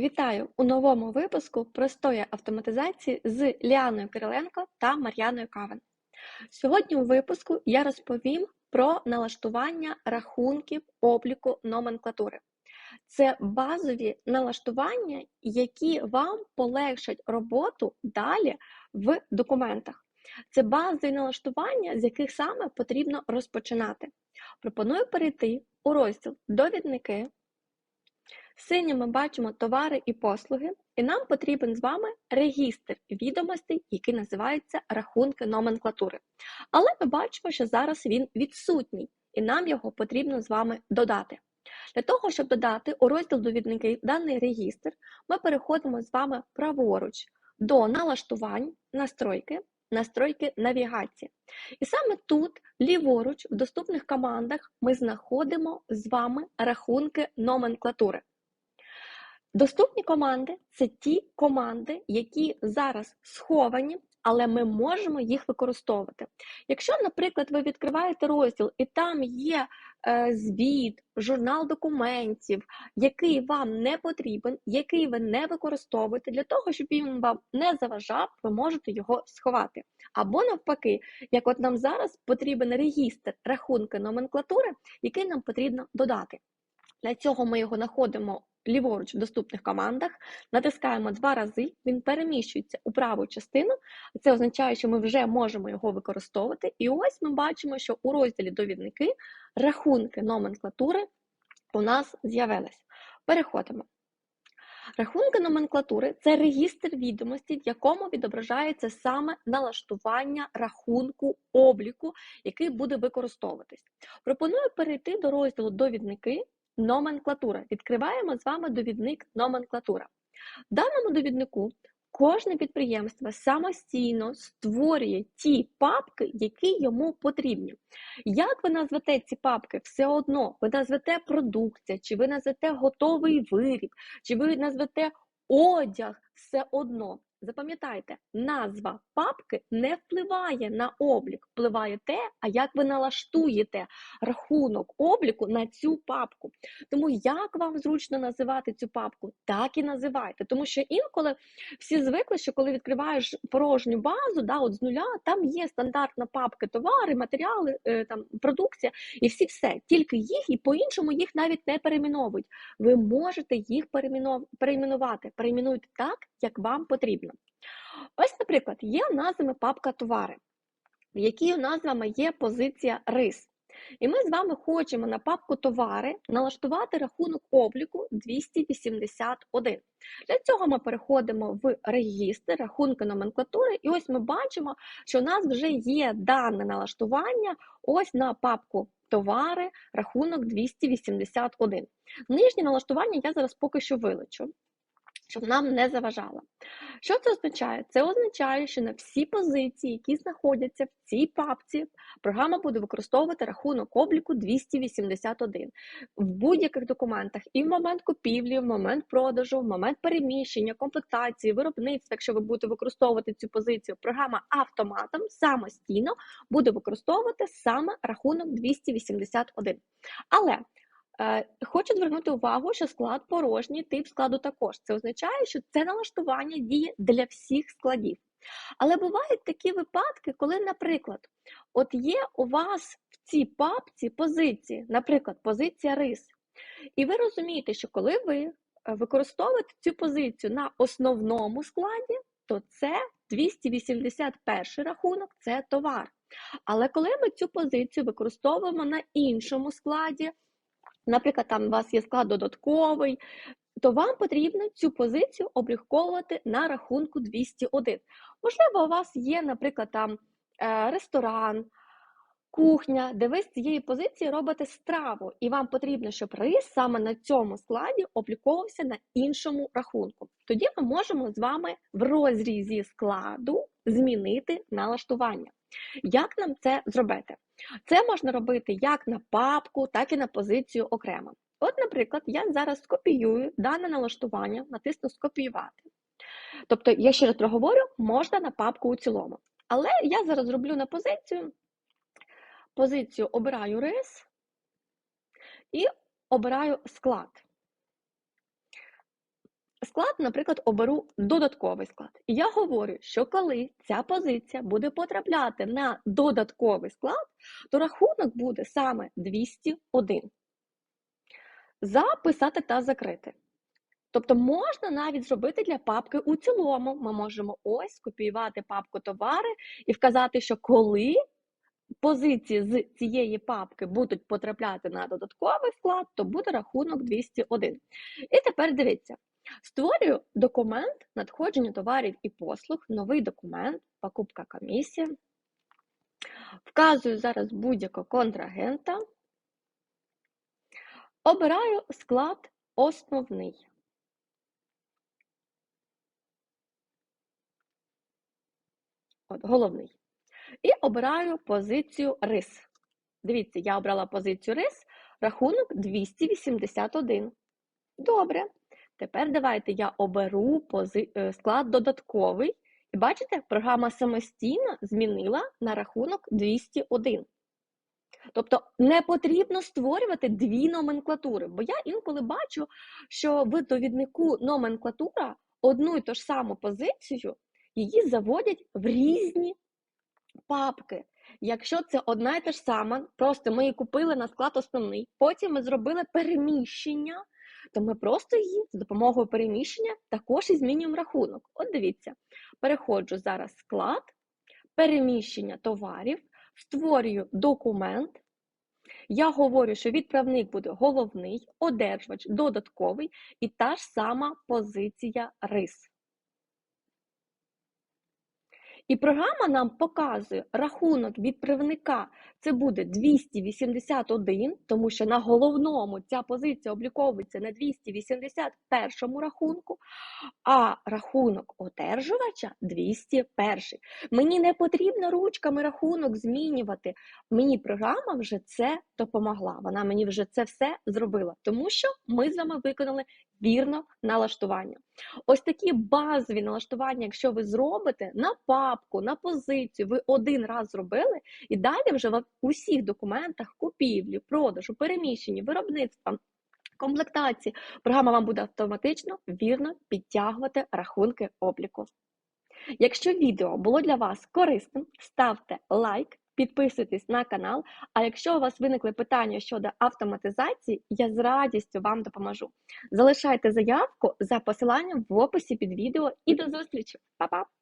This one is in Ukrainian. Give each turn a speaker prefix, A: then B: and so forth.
A: Вітаю у новому випуску простої автоматизації з Ліаною Кириленко та Мар'яною Кавен. Сьогодні у випуску я розповім про налаштування рахунків обліку номенклатури. Це базові налаштування, які вам полегшать роботу далі в документах. Це базові налаштування, з яких саме потрібно розпочинати. Пропоную перейти у розділ Довідники. Синім ми бачимо товари і послуги, і нам потрібен з вами регістр відомостей, який називається рахунки номенклатури. Але ми бачимо, що зараз він відсутній, і нам його потрібно з вами додати. Для того, щоб додати у розділ довідники даний регістр, ми переходимо з вами праворуч до налаштувань, настройки, настройки навігації. І саме тут, ліворуч, в доступних командах, ми знаходимо з вами рахунки номенклатури. Доступні команди це ті команди, які зараз сховані, але ми можемо їх використовувати. Якщо, наприклад, ви відкриваєте розділ і там є е, звіт, журнал документів, який вам не потрібен, який ви не використовуєте, для того, щоб він вам не заважав, ви можете його сховати. Або навпаки, як от нам зараз потрібен регістр рахунки номенклатури, який нам потрібно додати. Для цього ми його знаходимо ліворуч в доступних командах, натискаємо два рази, він переміщується у праву частину, це означає, що ми вже можемо його використовувати. І ось ми бачимо, що у розділі довідники рахунки номенклатури у нас з'явились. Переходимо. Рахунки номенклатури це регістр відомості, в якому відображається саме налаштування рахунку обліку, який буде використовуватись. Пропоную перейти до розділу довідники Номенклатура. Відкриваємо з вами довідник номенклатура. В даному довіднику кожне підприємство самостійно створює ті папки, які йому потрібні. Як ви назвете ці папки, все одно ви назвете продукція, чи ви назвете готовий виріб, чи ви назвете одяг, все одно. Запам'ятайте, назва папки не впливає на облік, впливає те, а як ви налаштуєте рахунок обліку на цю папку. Тому як вам зручно називати цю папку, так і називайте. Тому що інколи всі звикли, що коли відкриваєш порожню базу, да, от з нуля, там є стандартна папка товари, матеріали, е, там продукція і всі все. Тільки їх і по-іншому їх навіть не перейменовують. Ви можете їх перейменувати. Перейменуйте так, як вам потрібно. Ось, наприклад, є у нас папка товари, в якій у нас з вами є позиція рис. І ми з вами хочемо на папку товари налаштувати рахунок обліку 281. Для цього ми переходимо в регістр рахунки номенклатури, і ось ми бачимо, що у нас вже є дане налаштування ось на папку товари, рахунок 281. Нижнє налаштування я зараз поки що вилечу щоб нам не заважало. Що це означає? Це означає, що на всі позиції, які знаходяться в цій папці, програма буде використовувати рахунок обліку 281 в будь-яких документах, і в момент купівлі, в момент продажу, в момент переміщення, комплектації, виробництва, якщо ви будете використовувати цю позицію, програма автоматом самостійно буде використовувати саме рахунок 281. Але хочу звернути увагу, що склад порожній, тип складу також. Це означає, що це налаштування діє для всіх складів. Але бувають такі випадки, коли, наприклад, от є у вас в цій папці позиції, наприклад, позиція рис. І ви розумієте, що коли ви е, використовуєте цю позицію на основному складі, то це 281 рахунок це товар. Але коли ми цю позицію використовуємо на іншому складі, наприклад, там у вас є склад додатковий, то вам потрібно цю позицію обліковувати на рахунку 201. Можливо, у вас є, наприклад, там е, ресторан, кухня, де ви з цієї позиції робите страву, і вам потрібно, щоб рис саме на цьому складі обліковувався на іншому рахунку. Тоді ми можемо з вами в розрізі складу змінити налаштування. Як нам це зробити? Це можна робити як на папку, так і на позицію окремо. От, наприклад, я зараз скопіюю дане налаштування, натисну скопіювати. Тобто, я ще раз проговорю, можна на папку у цілому. Але я зараз зроблю на позицію. Позицію обираю рис і обираю склад. Склад, наприклад, оберу додатковий склад. І я говорю, що коли ця позиція буде потрапляти на додатковий склад, то рахунок буде саме 201. Записати та закрити. Тобто можна навіть зробити для папки у цілому. Ми можемо ось скопіювати папку товари і вказати, що коли позиції з цієї папки будуть потрапляти на додатковий склад, то буде рахунок 201. І тепер дивіться. Створюю документ надходження товарів і послуг, новий документ, покупка комісія. Вказую зараз будь-якого контрагента. Обираю склад основний. От, головний. І обираю позицію рис. Дивіться, я обрала позицію рис, рахунок 281. Добре. Тепер давайте я оберу е, склад додатковий. І бачите, програма самостійно змінила на рахунок 201. Тобто не потрібно створювати дві номенклатури, бо я інколи бачу, що в довіднику номенклатура одну і ту ж саму позицію її заводять в різні папки. Якщо це одна і та ж сама, просто ми її купили на склад основний, потім ми зробили переміщення, то ми просто її з допомогою переміщення також і змінюємо рахунок. От дивіться, переходжу зараз склад, переміщення товарів, створюю документ. Я говорю, що відправник буде головний, одержувач додатковий і та ж сама позиція рис. І програма нам показує рахунок відправника. Це буде 281, тому що на головному ця позиція обліковується на 281 рахунку, а рахунок одержувача 201. Мені не потрібно ручками рахунок змінювати. Мені програма вже це допомогла. Вона мені вже це все зробила, тому що ми з вами виконали вірно налаштування. Ось такі базові налаштування, якщо ви зробите на папку, на позицію, ви один раз зробили, і далі вже в усіх документах купівлі, продажу, переміщенні, виробництва. Комплектації програма вам буде автоматично вірно підтягувати рахунки обліку. Якщо відео було для вас корисним, ставте лайк, підписуйтесь на канал. А якщо у вас виникли питання щодо автоматизації, я з радістю вам допоможу. Залишайте заявку за посиланням в описі під відео і до зустрічі! Па-па!